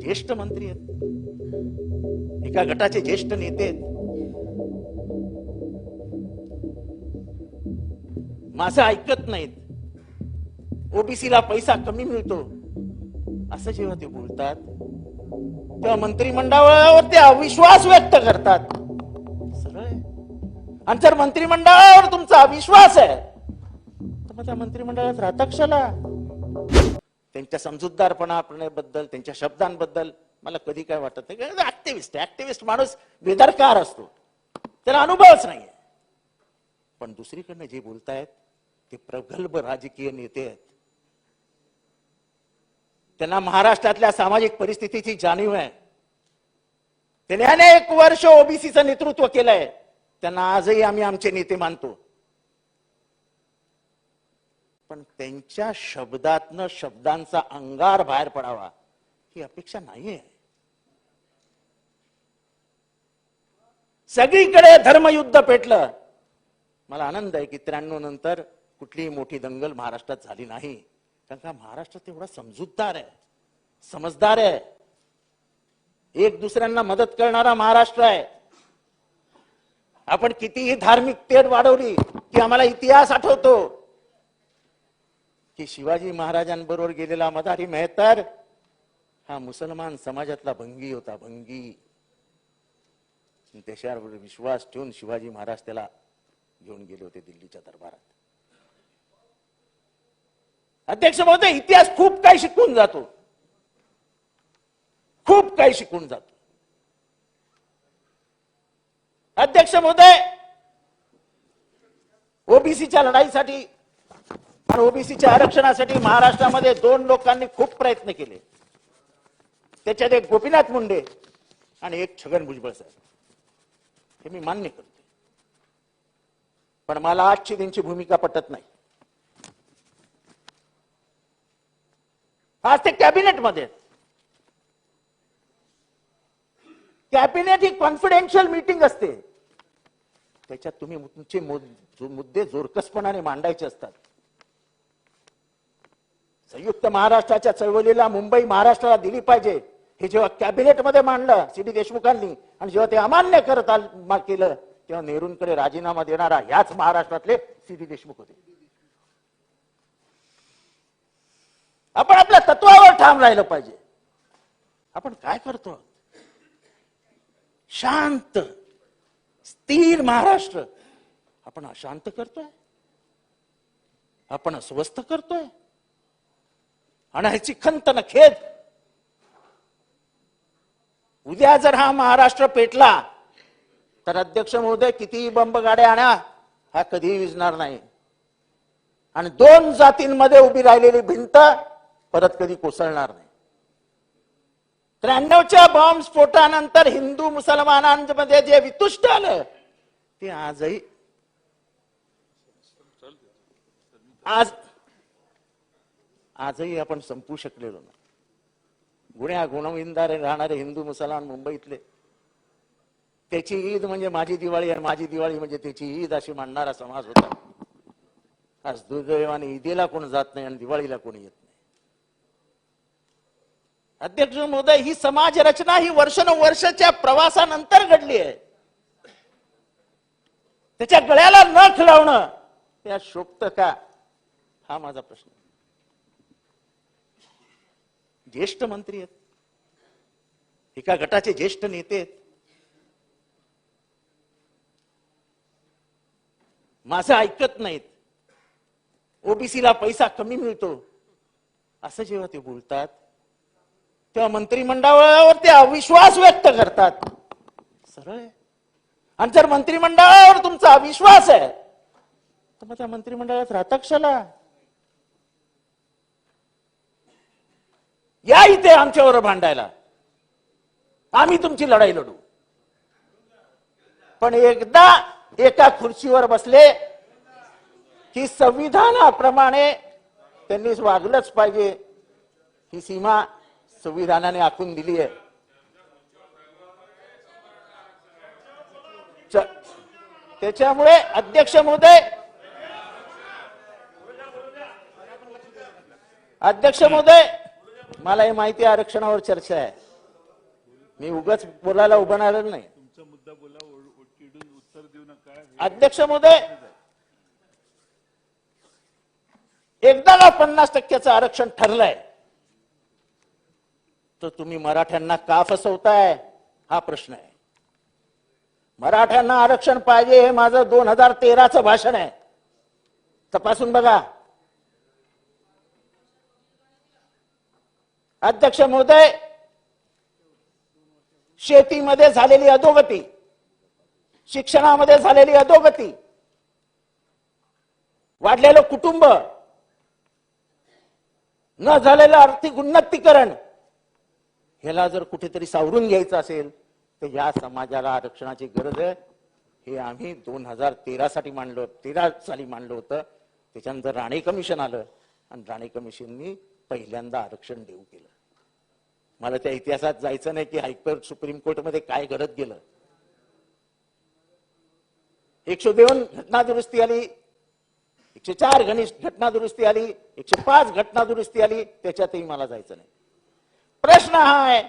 ज्येष्ठ मंत्री आहेत. एका गटाचे ज्येष्ठ नेते आहेत. माझं ऐकत नाहीत. ओबीसीला पैसा कमी मिळतो. असं जेव्हा ते बोलतात तेव्हा मंत्रिमंडळावर ते अविश्वास व्यक्त करतात. सरळ आणि जर मंत्रिमंडळावर तुमचा अविश्वास आहे तर मग त्या मंत्रिमंडळात राहता कशाला? त्यांच्या समजूतदारपणाबद्दल त्यांच्या शब्दांबद्दल मला कधी काय वाटत नाही. ऍक्टिव्हिस्ट ऍक्टिव्हिस्ट माणूस बेदरकार असतो. त्याला अनुभवच नाहीये. पण दुसरीकडनं जे बोलतायत ते प्रगल्भ राजकीय नेते आहेत. त्यांना महाराष्ट्रातल्या सामाजिक परिस्थितीची जाणीव आहे. त्यांनी अनेक वर्ष ओबीसीचं नेतृत्व केलंय. त्यांना आजही आम्ही आमचे नेते मानतो. पण त्यांच्या शब्दातनं शब्दांचा अंगार बाहेर पडावा ही अपेक्षा नाहीये. सगळीकडे धर्मयुद्ध पेटलं. मला आनंद आहे की त्र्याण्णव नंतर कुठलीही मोठी दंगल महाराष्ट्रात झाली नाही. कारण का महाराष्ट्र तेवढा समजूतदार आहे समजदार आहे. एक दुसऱ्यांना मदत करणारा महाराष्ट्र आहे. आपण कितीही धार्मिक तेढ वाढवली की आम्हाला इतिहास आठवतो. की शिवाजी महाराजांबरोबर गेलेला मदारी मेहतर हा मुसलमान समाजातला भंगी होता भंगी. त्याच्यावर विश्वास ठेवून शिवाजी महाराज त्याला घेऊन गेले होते दिल्लीच्या दरबारात. अध्यक्ष महोदय इतिहास खूप काही शिकून जातो. खूप काही शिकून जातो. अध्यक्ष महोदय ओबीसीच्या लढाईसाठी आणि ओबीसीच्या आरक्षणासाठी महाराष्ट्रामध्ये दोन लोकांनी खूप प्रयत्न केले. त्याच्यात एक गोपीनाथ मुंडे आणि एक छगन भुजबळ साहेब. हे मी मान्य करतो पण मला आजची त्यांची भूमिका पटत नाही. आज ते कॅबिनेटमध्ये आहेत. कॅबिनेट ही कॉन्फिडेन्शियल मीटिंग असते. त्याच्यात तुम्ही तुमचे मुद्दे जोरकसपणाने मांडायचे असतात. संयुक्त महाराष्ट्राच्या चळवळीला मुंबई महाराष्ट्राला दिली पाहिजे. हे जेव्हा कॅबिनेटमध्ये मांडलं सी डी देशमुखांनी आणि जेव्हा ते अमान्य करत केलं तेव्हा नेहरूंकडे राजीनामा देणारा ह्याच महाराष्ट्रातले सी डी देशमुख होते. आपण आपल्या तत्वावर ठाम राहिलं पाहिजे. आपण काय करतो? शांत स्थिर महाराष्ट्र. आपण अशांत करतोय? आपण अस्वस्थ करतोय? आणि ह्याची खंत न खेद. उद्या जर हा महाराष्ट्र पेटला तर अध्यक्ष महोदय कितीही बंब गाड्या आणा हा कधीही विजणार नाही. आणि दोन जातींमध्ये उभी राहिलेली भिंत परत कधी कोसळणार नाही. त्र्याण्णवच्या बॉम्ब स्फोटानंतर हिंदू मुसलमानांमध्ये जे वितुष्ट आलं ते आजही आज आजही आपण संपू शकलेलो नाही. गुण्या गुणविंदारे राहणारे हिंदू मुसलमान मुंबईतले. त्याची ईद म्हणजे माझी दिवाळी आणि माझी दिवाळी म्हणजे त्याची ईद अशी मांडणारा समाज होता. आज दुर्दैवाने ईदेला कोण जात नाही आणि दिवाळीला कोणी येत नाही. अध्यक्ष महोदय ही समाज रचना ही वर्षानुवर्षाच्या प्रवासानंतर घडली आहे. त्याच्या गळ्याला न खिळवणं त्या शोभत का? हा माझा प्रश्न ज्येष्ठ मंत्री आहेत. एका गटाचे ज्येष्ठ नेते आहेत. माझं ऐकत नाहीत. ओबीसीला पैसा कमी मिळतो. असं जेव्हा ते बोलतात तेव्हा मंत्रिमंडळावर ते अविश्वास व्यक्त करतात. सरळ आहे. आणि जर मंत्रिमंडळावर तुमचा अविश्वास आहे तर मग त्या मंत्रिमंडळात राहता कशाला या इथे आमच्यावर भांडायला. आम्ही तुमची लढाई लढू. पण एकदा एका खुर्चीवर बसले की संविधानाप्रमाणे त्यांनी वागलंच पाहिजे. ही सीमा संविधानाने आखून दिली आहे. च- त्याच्यामुळे अध्यक्ष महोदय अध्यक्ष महोदय मला हे माहिती आरक्षणावर चर्चा आहे. मी उगाच बोलायला उभं राहिलेलं नाही. तुमचा मुद्दा बोला ओढ- ओढ- चिडून उत्तर देऊ नका अध्यक्ष महोदय! एकदा का पन्नास टक्क्याचं आरक्षण ठरलंय तर तुम्ही मराठ्यांना का फसवताय? हा प्रश्न आहे. मराठ्यांना आरक्षण पाहिजे हे माझं दोन हजार तेराचं भाषण आहे. तपासून बघा. अध्यक्ष महोदय शेतीमध्ये झालेली अधोगती शिक्षणामध्ये झालेली अधोगती वाढलेलं कुटुंब न झालेलं आर्थिक उन्नतीकरण ह्याला जर कुठेतरी सावरून घ्यायचं असेल तर या समाजाला आरक्षणाची गरज आहे. हे आम्ही दोन हजार तेरा साठी मांडलो तेरा साली मांडलं होतं. त्याच्यानंतर राणे कमिशन आलं. आणि राणे कमिशननी पहिल्यांदा आरक्षण देऊ केलं. मला त्या इतिहासात जायचं नाही की हायकोर्ट सुप्रीम कोर्टमध्ये काय घडत गेलं. एकशे दोन घटना दुरुस्ती आली एकशे चार घनिष्ठ घटना दुरुस्ती आली एकशे पाच घटना दुरुस्ती आली त्याच्यातही मला जायचं नाही. प्रश्न हा आहे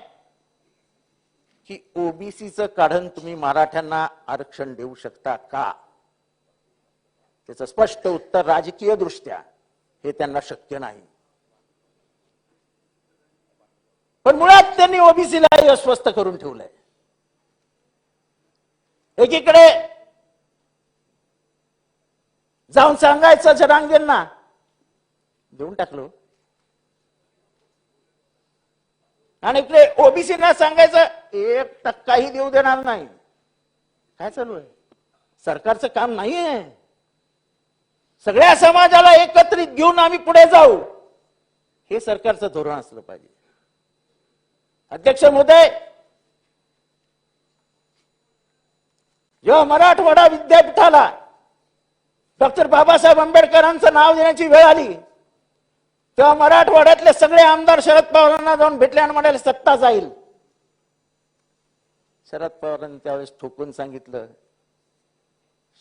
की ओबीसीचं काढण तुम्ही मराठ्यांना आरक्षण देऊ शकता का? त्याचं स्पष्ट उत्तर राजकीय दृष्ट्या हे त्यांना शक्य नाही. पण मुळात त्यांनी ओबीसीला अस्वस्थ करून ठेवलंय. एकीकडे जाऊन सांगायचं जनांगींना देऊन टाकलो. आणि इकडे ओबीसीना सांगायचं एक टक्काही देऊ देणार नाही. काय चालू आहे? सरकारचं काम नाहीये. सगळ्या समाजाला एकत्रित घेऊन आम्ही पुढे जाऊ. हे सरकारचं धोरण असलं पाहिजे. अध्यक्ष महोदय जेव्हा मराठवाडा विद्यापीठाला डॉक्टर बाबासाहेब आंबेडकरांचं नाव देण्याची वेळ आली. तेव्हा मराठवाड्यातले सगळे आमदार शरद पवारांना जाऊन भेटले आणि म्हणाले सत्ता जाईल. शरद पवारांनी त्यावेळेस ठोकून सांगितलं.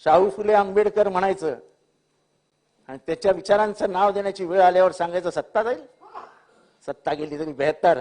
शाहू फुले आंबेडकर म्हणायचं आणि त्याच्या विचारांचं नाव देण्याची वेळ आल्यावर सांगायचं सत्ता जाईल. सत्ता गेली तरी बेहतर